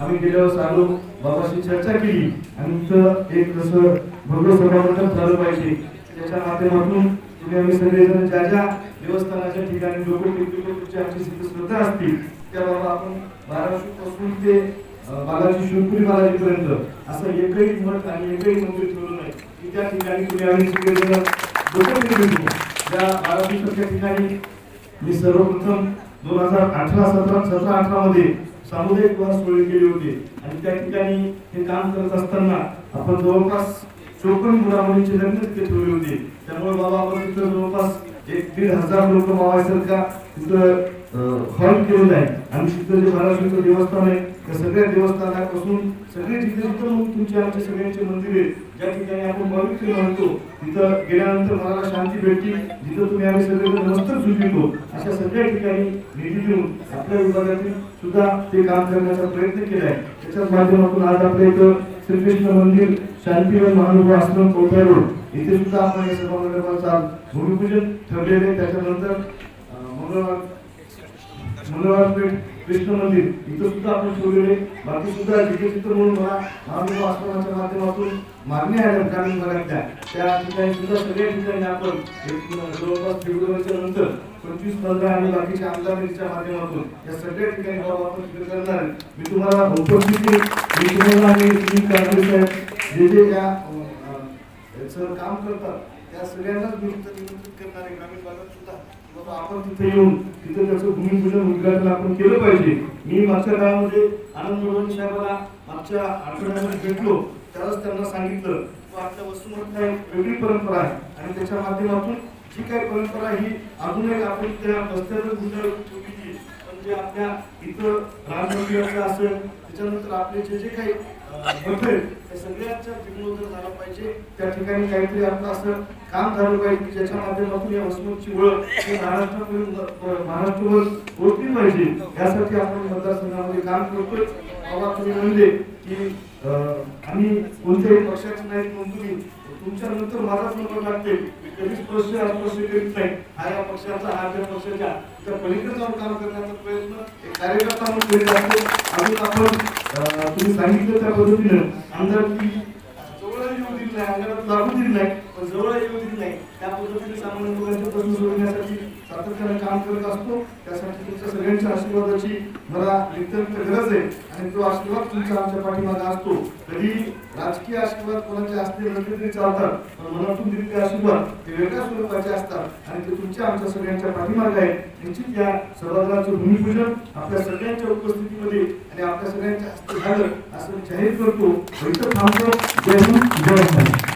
आम्ही गेल्यावर वेळेस आलो बाबाशी चर्चा केली आणि एक कसं भव्य सभामंडप झालं पाहिजे. त्याच्या माध्यमातून तुम्ही आम्ही सगळेजण ज्या ज्या देवस्थानाच्या ठिकाणी लोक तुमची आमची श्रद्धा असतील त्या बाबा आपण बाराशे पासून ते बालाजी शिवपुरी बालाजीपर्यंत असं एकही मठ आणि एकही मंदिर ठेवलं नाही. की त्या ठिकाणी तुम्ही आम्ही सगळेजण डोकं भेटू त्या बाराशे ठिकाणी मी सर्वप्रथम दोन हजार अठरा सतरा सतरा अठरा मध्ये सामुदायिक वास सोहळे केली होती. आणि त्या ठिकाणी हे काम करत असताना आपण जवळपास चोपन्न मुलामुलींची लग्न तिथे त्यामुळे बाबा आपण तिथं जवळपास एक दीड हजार लोक मावायसारखा तिथं हॉल केलेला आहे आणि तिथं जे महाराष्ट्राचं देवस्थान आहे त्या सगळ्या देवस्थानापासून सगळे जिथे जिथं तुमचे आमचे सगळ्यांचे मंदिर आहे ज्या ठिकाणी आपण पवित्र म्हणतो तिथं गेल्यानंतर मला शांती भेटली. जिथं तुम्ही आम्ही सगळे मस्तक झुकवितो अशा सगळ्या ठिकाणी निधी देऊन आपल्या विभागातील सुद्धा ते काम करण्याचा प्रयत्न केला आहे. त्याच्याच माध्यमातून आज आपल्या इथं श्रीकृष्ण मंदिर शांतीवन महानुभव आश्रम कोठा रोड इथे सुद्धा आपण या सभा आज भूमिपूजन ठरलेले त्याच्यानंतर अं, मंगळवार मंदिर. इथं सुद्धा आपण ठेवलेले बाकी सुद्धा जिथे म्हणून मला महानुभव आश्रमाच्या माध्यमातून मागणी आहे ग्रामीण भागातल्या त्या ठिकाणी सुद्धा सगळ्या ठिकाणी आपण जवळपास फेब्रुवारीच्या नंतर पंचवीस पंधरा आणि बाकीच्या आमदारीच्या माध्यमातून या सगळ्या ठिकाणी आपण करणार मी तुम्हाला उपस्थिती मी तुम्हाला आणि सुनील कांबळे साहेब जे जे या याचं काम करतात त्या सगळ्यांनाच मी निमंत्रित करणारे ग्रामीण भागात सुद्धा. बाबा आपण तिथे येऊन तिथे त्याचं भूमिपूजन उद्घाटन आपण केलं पाहिजे. मी मागच्या काळामध्ये आनंद मोहन साहेबाला मागच्या आठवड्यामध्ये भेटलो. त्यावेळेस त्यांना सांगितलं की आपल्या वस्तूमध्ये एक वेगळी परंपरा आहे. आणि त्याच्या माध्यमातून जी काही परंपरा ही अजून एक आपण त्या बस्त्यावर गुंडाळून चुकीची पण जे आपल्या इथं राम असेल त्याच्यानंतर आपले जे जे काही अं, त्या सगळ्यांचा जीर्णोद्धार झाला पाहिजे. त्या ठिकाणी काहीतरी आपलं असं काम झालं पाहिजे की ज्याच्या माध्यमातून या वस्तूंची ओळख ही महाराष्ट्रभर ओळखली पाहिजे. यासाठी आपण मतदारसंघामध्ये काम करतोय. बाबा तुम्ही म्हणले की आम्ही कोणत्याही पक्षाचे नाहीत म्हणून तुम्ही तुमच्या नंतर माझाच नंबर लागते. कधीच स्पष्ट अस्पष्ट करीत नाही. हा या पक्षाचा हा त्या पक्षाच्या. त्या पलीकडे जाऊन काम करण्याचा प्रयत्न एक कार्यकर्ता म्हणून करीत असतो अजून आपण तुम्ही सांगितलं त्या पद्धतीनं. आमदार की जवळ येऊ दिली नाही. अंगात लागू दिली नाही. पण जवळ येऊ नाही. त्या पद्धतीने सामान्य लोकांचे प्रश्न सोडवण्यासाठी सातत्याने काम करत असतो. त्यासाठी तुमच्या सगळ्यांच्या आशीर्वादाची मला नित्यंत गरज आहे. आणि तो आशीर्वाद तुमचा आमच्या पाठीमागे असतो. कधी राजकीय आशीर्वाद कोणाचे असले नसले तरी चालतात. पण मनातून दिलेले आशीर्वाद ते वेगळ्या स्वरूपाचे असतात. आणि ते तुमच्या आमच्या सगळ्यांच्या पाठीमागे आहे निश्चित या सभागृहाचं भूमिपूजन आपल्या सगळ्यांच्या उपस्थितीमध्ये आणि आपल्या सगळ्यांच्या हस्ते झालं असं मी जाहीर करतो. इथं थांबतो. जय हिंद जय